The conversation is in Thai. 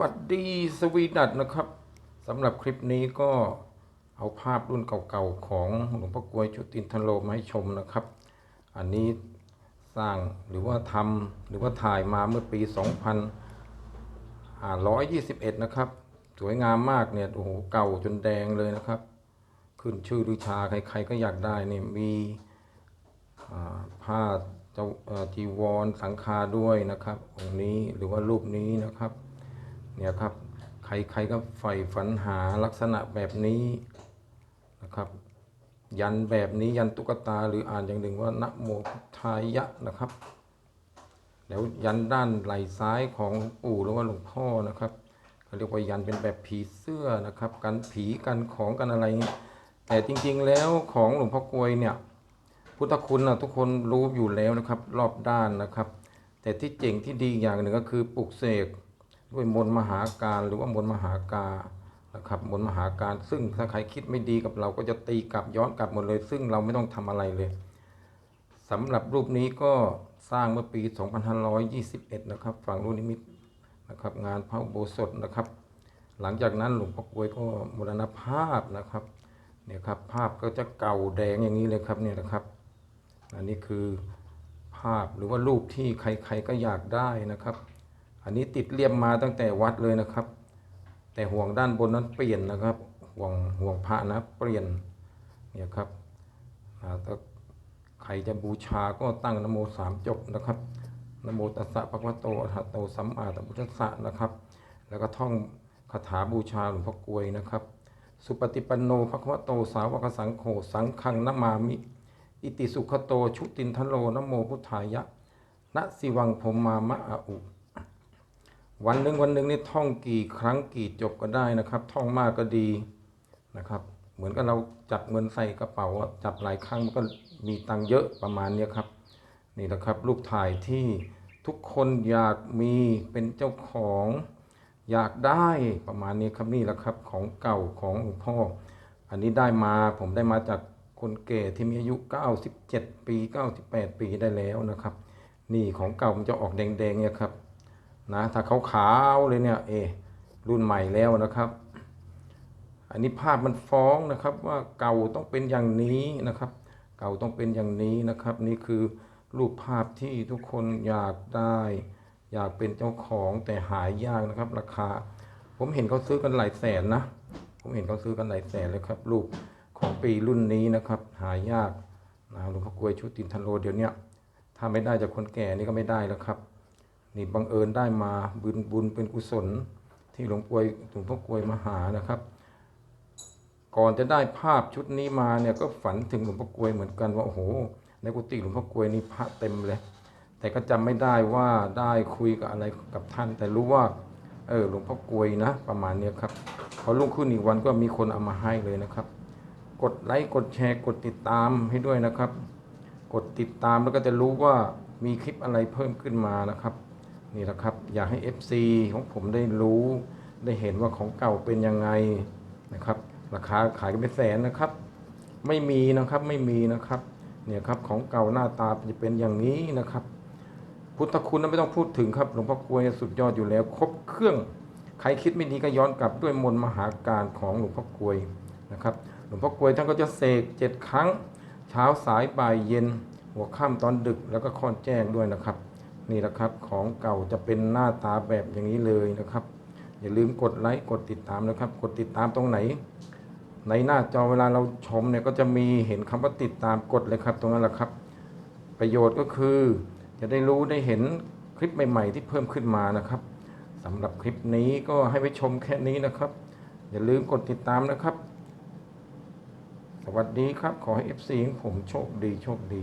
วัสดีสวีดัตนะครับสำหรับคลิปนี้ก็เอาภาพรุ่นเก่าๆของหลวงพ่อกลวยชุตินทโลมาให้ชมนะครับ อันนี้สร้างหรือว่าทำหรือว่าถ่ายมาเมื่อปี 2521 นะครับ สวยงามมากเนี่ยโอ้โหเก่าจนแดงเลยนะครับ ขึ้นชื่อลือชาใครๆก็อยากได้เนี่ยมีผ้าเจ้าเอ่อจีวรสังคาด้วยนะครับองค์นี้หรือว่ารูปนี้นะครับ เนี่ยครับใครๆก็ใฝ่ฝันหาลักษณะแบบนี้นะครับ ยันแบบนี้ยันตุ๊กตาหรืออ่านอย่างหนึ่งว่านะโมทายะนะครับ แล้วยันด้านไหล่ซ้ายของปู่หรือว่าหลวงพ่อนะครับเขาเรียกว่ายันเป็นแบบผีเสื้อนะครับ กันผีกันของกันอะไรอย่างนี้แต่จริงๆแล้วของหลวงพ่อกลวยเนี่ยพุทธคุณนะทุกคนรู้อยู่แล้วนะครับ รอบด้านนะครับ แต่ที่เจ๋งที่ดีอย่างหนึ่งก็คือปลุกเสก ด้วยมนต์มหาการหรือว่ามนต์มหากานะครับมนต์มหาการซึ่งถ้าใครคิดไม่ดีกับเราก็จะตีกลับย้อนกลับหมดเลย ซึ่งเราไม่ต้องทำอะไรเลยสำหรับรูปนี้ก็สร้างเมื่อปี 2521 นะครับ ฝั่งรูปนิมิตนะครับ งานพระโบสถนะครับ หลังจากนั้นหลวงพ่อกวยก็มรณภาพนะครับเนี่ยครับภาพก็จะเก่าแดงอย่างนี้เลยครับเนี่ยนะครับอันนี้คือภาพหรือว่ารูปที่ใครๆก็อยากได้นะครับ อันนี้ติดเลี่ยมมาตั้งแต่วัดเลยนะครับ แต่ห่วงด้านบนนั้นเปลี่ยนนะครับ ห่วงห่วงพระนะเปลี่ยนเนี่ยครับถ้าใครจะบูชาก็ตั้งนโมสามจบนะครับนโมตัสสะภะควะโตอะหะโตสัมมาสัมพุทธัสสะนะครับ แล้วก็ท่องคาถาบูชาหลวงพ่อกลวยนะครับ สุปฏิปันโนภะควะโตสาวกสังโฆสังฆังนมามิ อิติสุขโตชุตินทโลนโมพุทธายะนะสิวังพรหมามะอาอุ วันหนึ่งวันหนึ่งนี่ท่องกี่ครั้งกี่จบก็ได้นะครับ ท่องมากก็ดีนะครับ เหมือนกับเราจับเงินใส่กระเป๋าจับหลายครั้งมันก็มีตังเยอะประมาณนี้ครับ นี่นะครับ รูปถ่ายที่ทุกคนอยากมีเป็นเจ้าของอยากได้ประมาณนี้ครับนี่แหละครับของเก่าของหลวงพ่อ อันนี้ได้มาผมได้มาจากคนแก่ที่มีอายุ 97 ปี 98 ปีได้แล้วนะครับ นี่ของเก่ามันจะออกแดงๆเนี่ยครับ นะถ้าขาขาวๆเลยเนี่ยเอรุ่นใหม่แล้วนะครับ อันนี้ภาพมันฟ้องนะครับว่าเก่าต้องเป็นอย่างนี้นะครับ เก่าต้องเป็นอย่างนี้นะครับ นี่คือรูปภาพที่ทุกคนอยากได้ อยากเป็นเจ้าของแต่หายยากนะครับ ราคา ผมเห็นเขาซื้อกันหลายแสนนะ ผมเห็นเขาซื้อกันหลายแสนเลยครับรูปของปีรุ่นนี้นะครับ หายากนะหลวงพ่อกลวยชุตินทโลเดี๋ยวนี้ถ้าไม่ได้จากคนแก่นี่ก็ไม่ได้แล้วครับ นี่บังเอิญได้มาบุญบุญเป็นกุศลที่หลวงป่วยหลวงพ่อกวยมาหานะครับ ก่อนจะได้ภาพชุดนี้มาเนี่ยก็ฝันถึงหลวงพ่อกวยเหมือนกันว่าโอ้โหในกุฏิหลวงพ่อกวยนี่พระเต็มเลย แต่ก็จำไม่ได้ว่าได้คุยกับอะไรกับท่าน แต่รู้ว่าเออหลวงพ่อกวยนะ ประมาณเนี้ยครับพอรุ่งขึ้นอีกวันก็มีคนเอามาให้เลยนะครับ กดไลค์กดแชร์กดติดตามให้ด้วยนะครับ กดติดตามแล้วก็จะรู้ว่ามีคลิปอะไรเพิ่มขึ้นมานะครับ นี่แหละครับ อยากให้ FC ของผมได้รู้ได้เห็นว่าของเก่าเป็นยังไงนะครับ ราคาขายกันเป็นแสนนะครับ ไม่มีนะครับไม่มีนะครับเนี่ยครับของเก่าหน้าตาจะเป็นอย่างนี้นะครับ พุทธคุณนั้นไม่ต้องพูดถึงครับหลวงพ่อกลวยสุดยอดอยู่แล้ว ครบเครื่องใครคิดไม่ดีก็ย้อนกลับด้วยมนต์มหาการของหลวงพ่อกลวยนะครับหลวงพ่อกลวยท่านก็จะเสกเจ็ดครั้ง เช้าสายบ่ายเย็น หัวค่ำตอนดึกแล้วก็ค่อนแจ้งด้วยนะครับ นี่แหละครับ ของเก่าจะเป็นหน้าตาแบบอย่างนี้เลยนะครับ อย่าลืมกดไลค์กดติดตามนะครับ กดติดตามตรงไหน ในหน้าจอเวลาเราชมเนี่ยก็จะมีเห็นคำว่าติดตามกดเลยครับ ตรงนั้นแหละครับ ประโยชน์ก็คือจะได้รู้ได้เห็นคลิปใหม่ ๆ ที่เพิ่มขึ้นมานะครับสำหรับคลิปนี้ก็ให้ไปชมแค่นี้นะครับ อย่าลืมกดติดตามนะครับ สวัสดีครับ ขอให้ FC ของผมโชคดีโชคดี